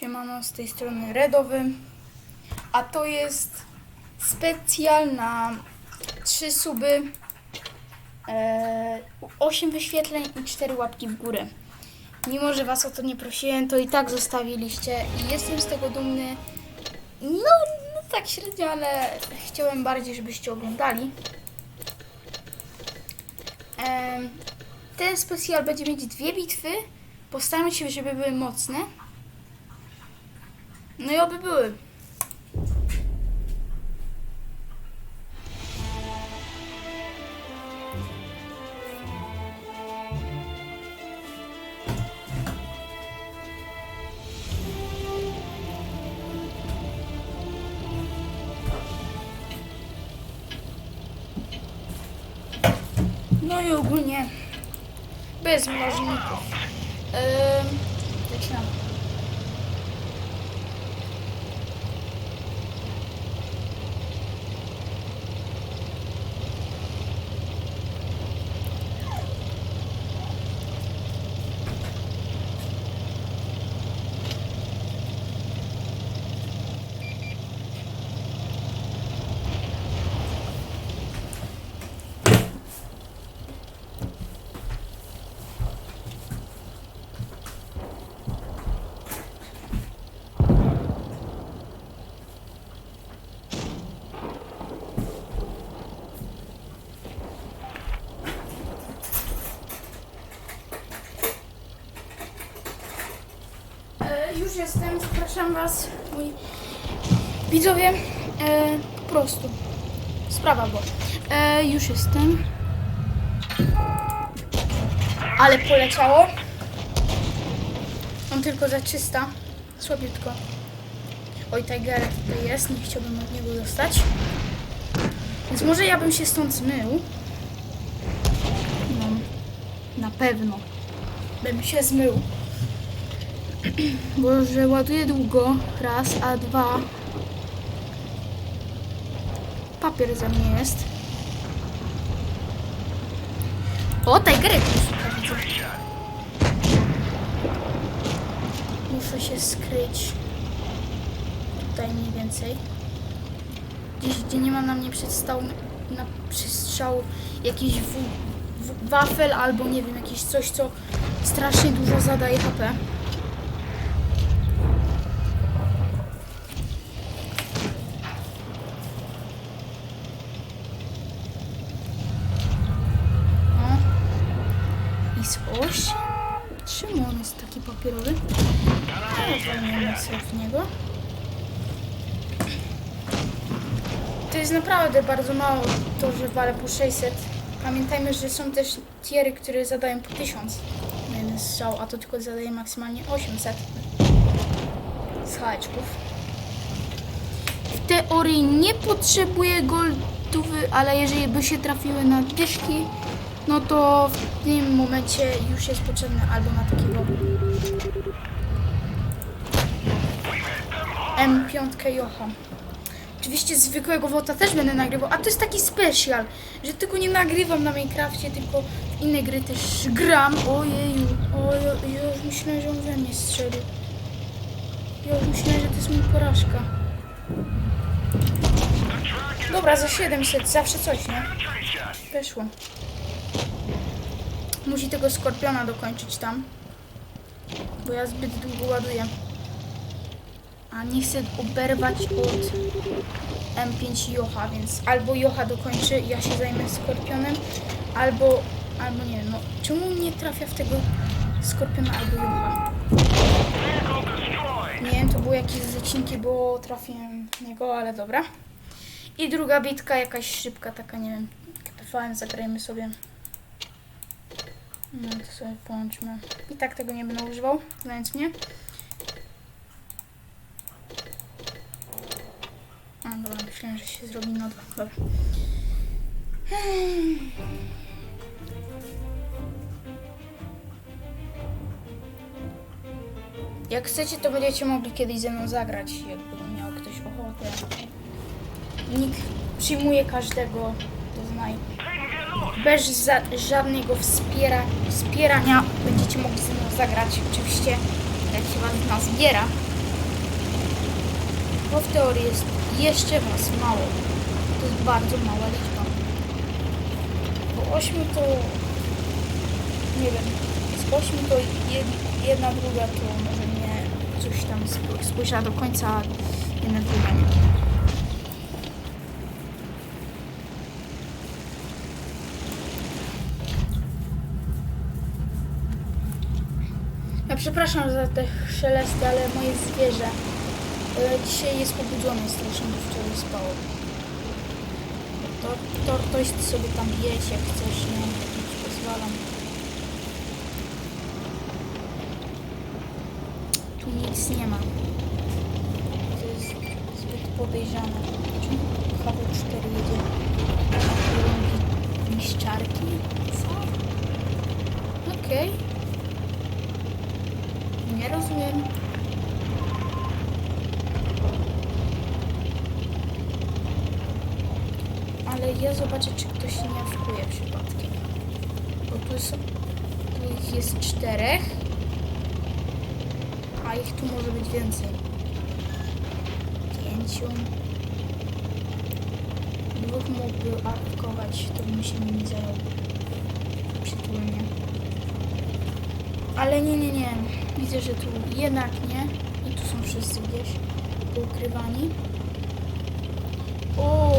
Siemano, z tej strony Redowy. A to jest specjalna 3 suby, e, 8 wyświetleń i 4 łapki w górę. Mimo, że Was o to nie prosiłem, to i tak zostawiliście i jestem z tego dumny. No, no tak średnio, ale chciałem bardziej, żebyście oglądali. Em, ten specjal będzie mieć dwie bitwy. Postaram się, żeby były mocne. No i oby były. No i ogólnie bez mnożników. Zaczynamy. E, już jestem, zapraszam Was, mój widzowie, e, po prostu. Sprawa była. E, już jestem. Ale poleciało. On tylko za 300. Słabiutko. Oj, Tiger tutaj jest, nie chciałbym od niego dostać. Więc może ja bym się stąd zmył. No, na pewno. Bym się zmył. Bo że ładuje długo, raz, a dwa. Papier ze mnie jest. O, Tigerek szuka, widzę. Muszę się skryć. Tutaj mniej więcej. Gdzieś, gdzie nie ma na mnie przystrzału, na przystrzału jakiś w, w, wafel albo nie wiem, jakieś coś, co strasznie dużo zadaje HP. O. Oś. Czemu on jest taki papierowy? Walniemy sobie w niego. To jest naprawdę bardzo mało to, że walę po 600. Pamiętajmy, że są też tiery, które zadają po 1000 na jeden strzał, a to tylko zadaje maksymalnie 800 z. W teorii nie potrzebuję goldówy, ale jeżeli by się trafiły na dyszki, no to w tym momencie już jest potrzebne albo na takiego M5 Jocha. Oczywiście zwykłego wota też będę nagrywał, a to jest taki special, że tylko nie nagrywam na Minecrafcie, tylko w inne gry też gram. Ojeju, ojeju, już myślałem, że on we mnie strzelił. Ja już myślałem, że to jest moja porażka. Dobra, za 700, zawsze coś, nie? Weszło. Musi tego skorpiona dokończyć tam. Bo ja zbyt długo ładuję. A nie chcę oberwać od M5 Jocha, więc albo Jocha dokończy ja się zajmę skorpionem, albo, albo nie no czemu nie trafia w tego skorpiona albo Jocha? Nie wiem, to były jakieś zacinki, bo trafiłem w niego, ale dobra. I druga bitka, jakaś szybka, taka, nie wiem, KPVM, zagrajmy sobie. No to sobie połączmy. I tak tego nie będę używał, znając mnie. A, dobra, myślałem, że się zrobi na dwa. Dobra. Jak chcecie, to będziecie mogli kiedyś ze mną zagrać, jakby miał ktoś ochotę. Nikt przyjmuje każdego, to znaj. Bez żadnego wspiera, wspierania będziecie mogli ze mną zagrać. Oczywiście, jak się was nazbiera. Bo w teorii jest jeszcze was mało. To jest bardzo mała liczba. Bo 8 to... Nie wiem. Z 8 to jed- jedna druga to może nie coś tam sp- spojrzała do końca, jedna druga nie. Ja przepraszam za te szelesty, ale moje zwierzę e, dzisiaj jest pobudzone strasznie, bo wczoraj spało. To, to, to jest sobie tam jeść jak chcesz, nie? Ci pozwalam. Tu nic nie ma. To jest zbyt podejrzane. Czemu KW4 jedzie na kierunki niszczarki? Co? Okej. Nie rozumiem. Ale ja zobaczę, czy ktoś nie awkuje przypadkiem. Bo tu, są, tu ich jest czterech, a ich tu może być więcej. Pięciu. Dwóch mógłby awkować, to bym się nimi zajął przytulnie. Ale nie, nie, nie. Widzę, że tu jednak nie. I tu są wszyscy gdzieś poukrywani. O,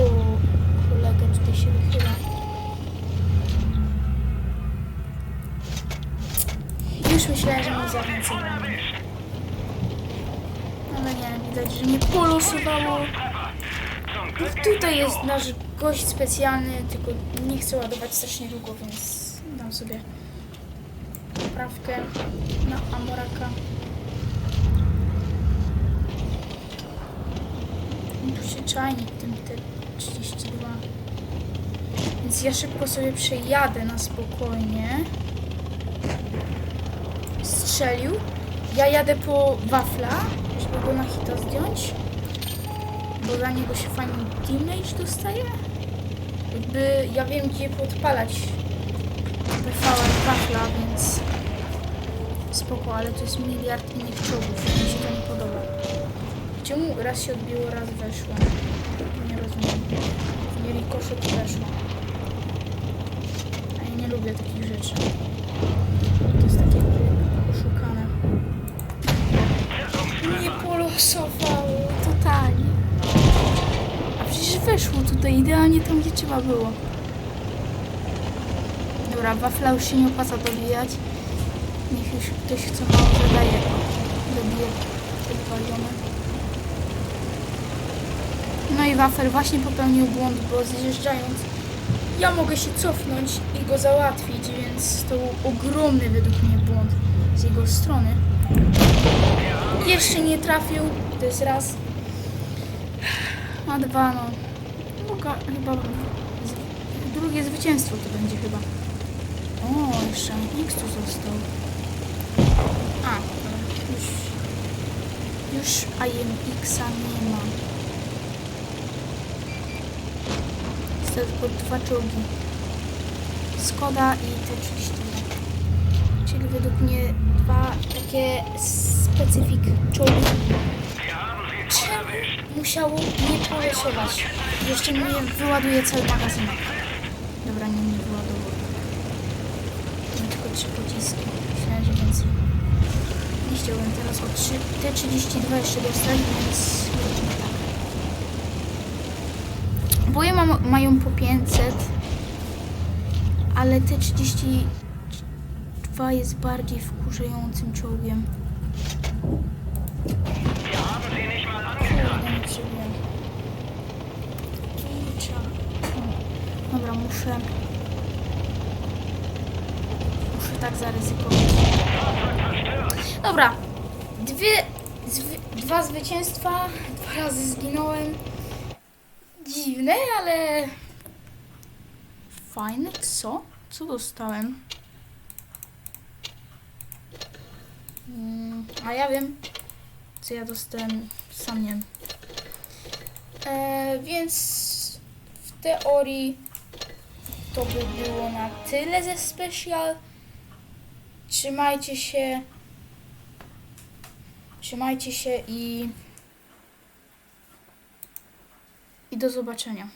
kolega tutaj się wychyla. Już myślałem, że mnie zaawansował. Ale nie, widać, że mnie polosowało. Tutaj jest nasz gość specjalny, tylko nie chcę ładować strasznie długo, więc dam sobie poprawkę na Amoraka. I Tu się czajnik tym T32. Więc ja szybko sobie przejadę na spokojnie. Strzelił. Ja jadę po wafla, żeby go na hita zdjąć. Bo za niego się fajny damage dostaje. Jakby ja wiem gdzie podpalać PVR wafla, więc spoko, ale to jest miliard innych czołgów, mi się to nie podoba. Czemu raz się odbiło, raz weszło? Nie rozumiem. Nie rikoszyt weszło. A ja nie lubię takich rzeczy. To jest takie oszukane. Nie polosowało, totalnie. A przecież weszło tutaj idealnie tam, gdzie trzeba było. Dobra, wafla już się nie opłaca dobijać. Niech już ktoś co mało zadaje. Dobije podpalione. No i wafel właśnie popełnił błąd, bo zjeżdżając ja mogę się cofnąć i go załatwić, więc to był ogromny według mnie błąd z jego strony. Jeszcze nie trafił, to jest raz. A dwa, no. Mogę, chyba drugie zwycięstwo to będzie chyba. O, jeszcze X tu został. A, już, już IMX-a nie ma. Jest tylko dwa czołgi. Skoda i T32. Czyli według mnie dwa takie specyfik czołgi. Czemu musiało nie polesować? Jeszcze mnie wyładuje cały magazynek. Dobra, nie, nie wyładował. Mam tylko trzy pociski. Myślałem, że więcej. Nie chciałbym teraz o 3, T32 jeszcze dostać, więc robimy tak. Boje mam, mają po 500, ale T32 jest bardziej wkurzającym czołgiem. Kurczę. Dobra, muszę... Muszę tak zaryzykować. Dobra. Dwie, dwa zwycięstwa. Dwa razy zginąłem. Dziwne, ale... Fajne. Co? Co dostałem? Mm, a ja wiem, co ja dostałem. Sam nie wiem. E, więc w teorii to by było na tyle ze special. Trzymajcie się. Trzymajcie się i, i do zobaczenia.